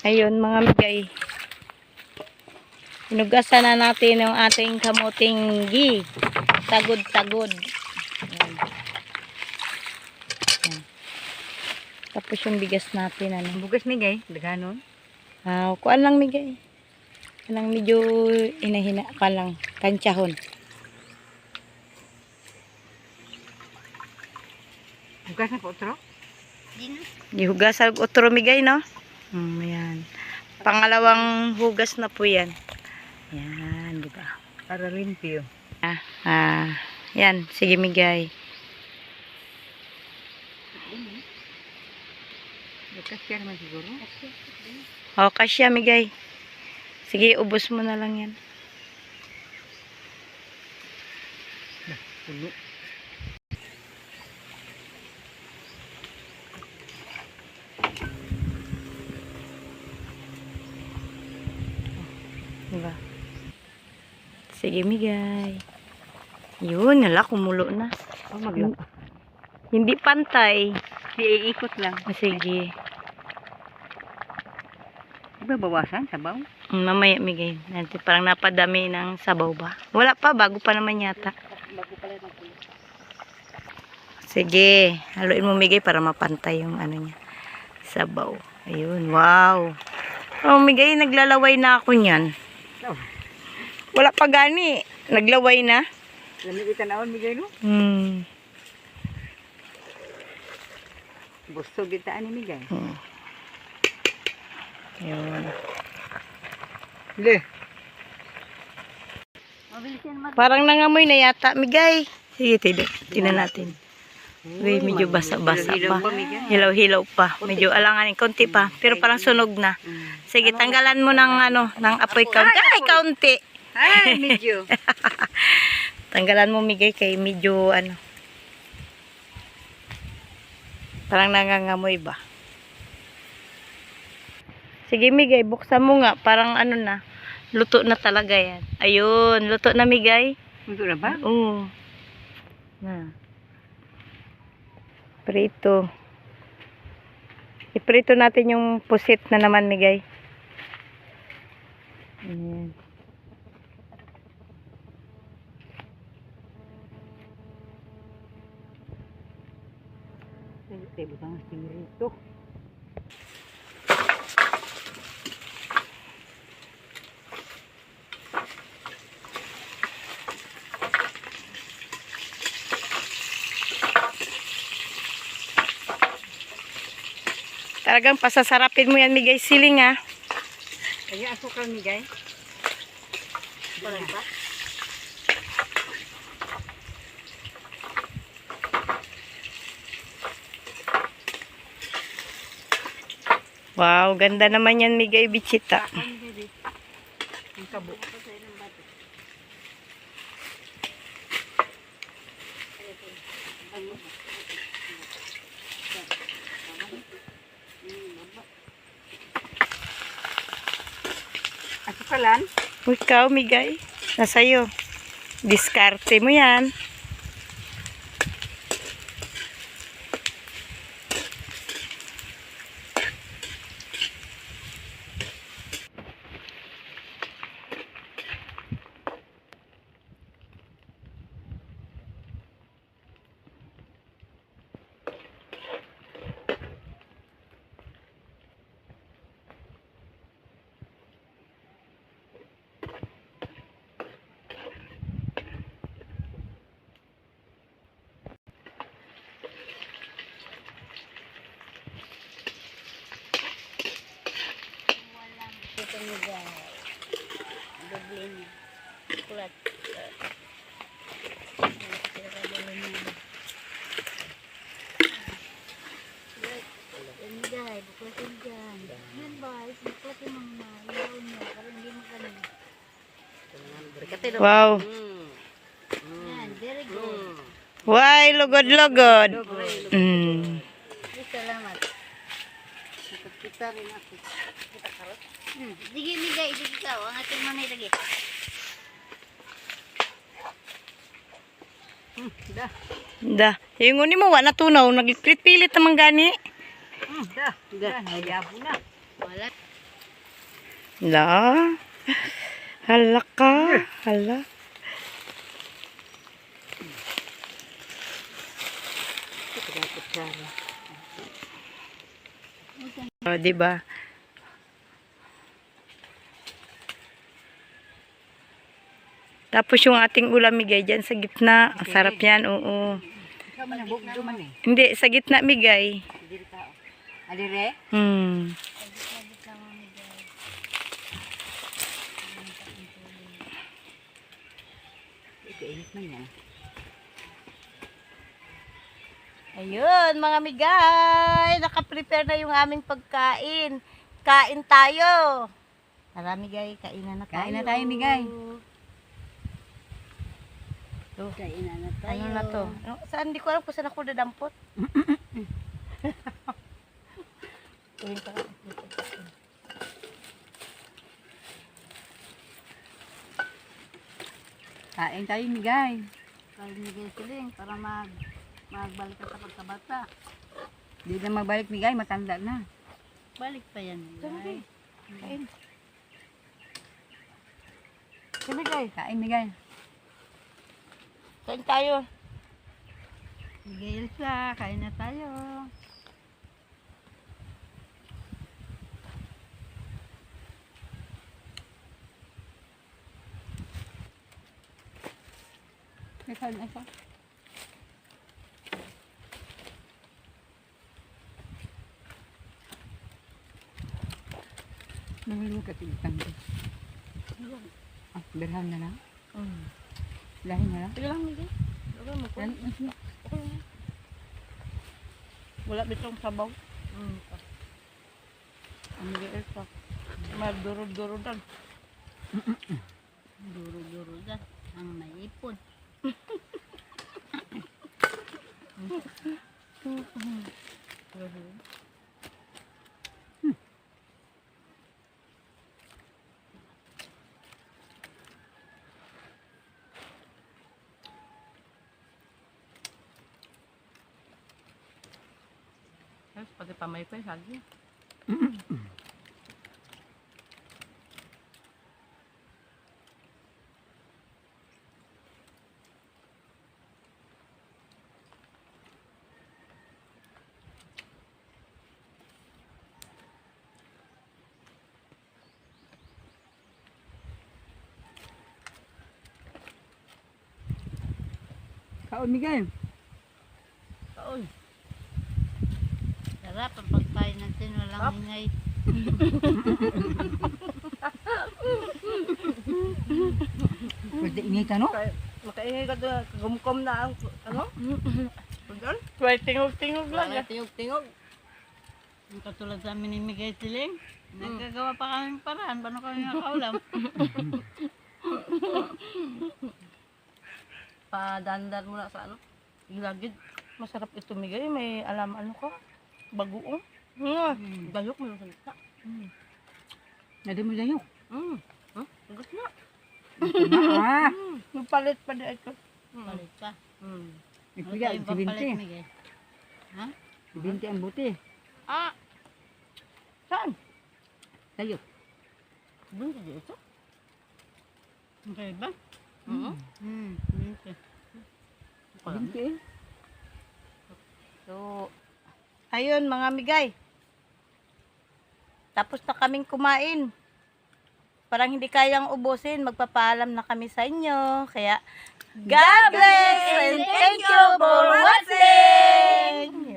Ayun mga migay. Inugasan na natin yung ating kamuting gi. Tagod-tagod. Tapos yung bigas natin ano. Bugas migay, daghanon. Ah, kuan lang migay. Kanang medyo inahina ka lang. Tansyahon. Bugas na po, otro. Ihugas sa otro migay, no? Hmm, ayan. Pangalawang hugas na po yan. Yan, di ba? Para limpyo. Ah, ah, yan. Sige, migay. Bukas yan naman siguro. O, kasya, migay. Sige, ubos mo na lang yan. Puno. Di ba? Sige, migay. Yun, nala, kumulo na. Oh, maglapa. Hindi pantay. Iikot lang. Ah, Sige. Iba bawasan, sabaw. Mm, Mamaya, migay. Natin, parang napadami ng sabaw ba? Wala pa, bago pa naman yata. Bago pala. Sige, haluin mo migay para mapantay yung ano niya. Sabaw. Ayun, wow. Oh, migay, naglalaway na ako niyan. Oh, Wala pa gani. Naglaway na. lamig itanawon migay no? Hmm. Busog itaan ni migay. hmm. Ayun. Le. Parang nangamoy na yata, migay. Sige, tido. Tingnan natin. Uy, medyo basa-basa pa. Hilaw-hilaw pa. Medyo alanganin. Konti pa. Pero parang sunog na. Sige, tanggalan mo ng ano, ng apoy kaunti. Ay, kaunti. Ay, medyo. Tanggalan mo migay kay medyo ano. Parang nangangamoy ba? Sige migay, buksan mo nga. Parang ano na. Luto na talaga yan. Ayun, luto na migay. Ito na ba? Oo. Na. Prito. Iprito natin yung pusit na naman migay. Ayan. Ay, butang spirito. Talagang pasasarapin mo yan migay siling ha. Kaya asukal migay. Parang pa? Wow, ganda naman yan migay bichita. Ang kabo. Asukalan? Ikaw migay. Nasa'yo. Diskarte mo yan. Ito mo guys. Doble niya. Kulat. Guys, buklatin dyan. Yan guys, buklatin mo na. Ilaw niya, para hindi mo kami. Wow. Yan, very good. Why, lugod-lugod. Mm. Salamat. Kita rin ako. Hmm. Sige, migay, sige ikaw. Ang ating manay lagi. Hmm, da. Da. Yung ni mo, wala tunaw. Nagpilit-pilit naman gani. Hmm, da. Da. Hayabo na. Wala. La. Hala ka. Hala. O, di ba? Tapos yung ating ulam migay dyan sa gitna. Ang sarap yan, oo. Hindi, sa gitna migay. Alire? Hmm. Ayun, mga migay. Naka-prepare na yung aming pagkain. Kain tayo. Tara, migay. Kainan na tayo. Kain na tayo, migay. To. Kainan na tayo. Ano na to? Ano, saan? Hindi ko alam kung saan ako dadampot. Tuwing ka Kain tayo, migay. Kaya nigay siling para mag magbalik ka sa pagkabata. Di na magbalik, migay. Matanda na. Balik pa yan. Migay. Kain. Sige, migay. Kain, migay. Kain tayo. Migay Elsa, kain na tayo. May kain na isa. Nahulog ka tigitang ko. Ah, berhan na lang. Mm. Lahin na lang. Sige lang, migay. Okay mo yan. Okay. Wala bitong sabaw. Mm. Ang migay ito. Maduro-duro dan. Duro-duro dyan. Ang may ipon. സമയം പോയി കളി Kau ni kan? Sarap ang pagkain natin. Walang ingay. Pwede inita, no? Makaingay ka doon. Gumkom na ang ano? Pagdal? Well, tingog-tingog lang. Wala tingog-tingog. Yung katulad sa amin ni Migay Siling. Nagkagawa pa kami paraan. Paano kami nakaulam? Padandar mo na sa ano? Ilagid. Masarap ito migay. May alam ano ka? Bagoong. Mm. Gayok mo yung salita. Nadi mo dayok. Mm. Huh? Agos na. Ah, palit pa di ito. Palit pa. Mm. Ikuya, tayong si Binti. Ha? Si Binti ang buti. Ah! Saan? Dayok. Bunti di ito? Okay ba? Hmm. Okay. Binti eh. So, Ayun, mga migay. Tapos na kaming kumain. Parang hindi kayang ubusin. Magpapaalam na kami sa inyo. Kaya, God bless and thank you for watching!